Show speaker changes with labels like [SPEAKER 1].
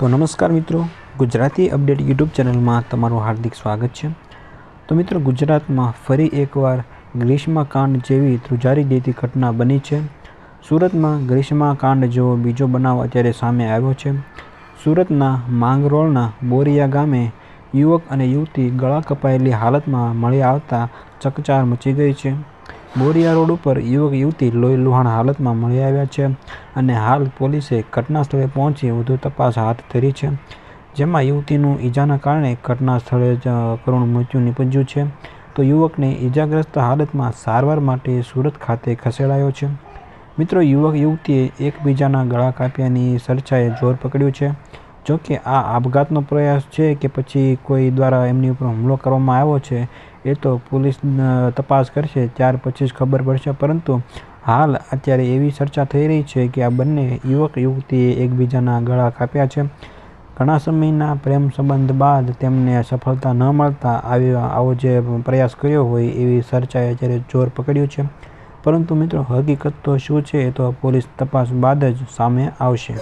[SPEAKER 1] તો નમસ્કાર મિત્રો ગુજરાતી અપડેટ યુટ્યુબ ચેનલમાં તમારું હાર્દિક સ્વાગત છે તો મિત્રો ગુજરાતમાં ફરી એકવાર ગ્રીષ્માકાંડ જેવી ધ્રુજારી દેતી ઘટના બની છે સુરતમાં ગ્રીષ્માકાંડ જેવો બીજો બનાવ અત્યારે સામે આવ્યો છે સુરતના માંગરોળના બોરિયા ગામે યુવક અને યુવતી ગળા કપાયેલી હાલતમાં મળી આવતા ચકચાર મચી ગઈ છે બોરિયા રોડ ઉપર યુવક યુવતી લોહી લુહાણ હાલતમાં મળી આવ્યા છે અને હાલ પોલીસે ઘટના સ્થળે પહોંચી વધુ તપાસ હાથ ધરી છે જેમાં યુવતીનું ઈજાના કારણે ઘટના સ્થળે જ કરુણ મૃત્યુ નિપજ્યું છે તો યુવકને ઈજાગ્રસ્ત હાલતમાં સારવાર માટે સુરત ખાતે ખસેડાયો છે મિત્રો યુવક યુવતીએ એકબીજાના ગળા કાપ્યાની ચર્ચાએ જોર પકડ્યું છે જોકે આ આપઘાતનો પ્રયાસ છે કે પછી કોઈ દ્વારા એમની ઉપર હુમલો કરવામાં આવ્યો છે એ તો પોલીસ તપાસ કરશે ત્યાર પછી જ ખબર પડશે પરંતુ હાલ અત્યારે એવી ચર્ચા થઈ રહી છે કે આ બંને યુવક યુવતીએ એકબીજાના ગળા કાપ્યા છે ઘણા સમયના પ્રેમ સંબંધ બાદ તેમને સફળતા ન મળતા આવી આવો જે પ્રયાસ કર્યો હોય એવી ચર્ચાએ અત્યારે જોર પકડ્યું છે પરંતુ મિત્રો હકીકત તો શું છે એ તો પોલીસ તપાસ બાદ જ સામે આવશે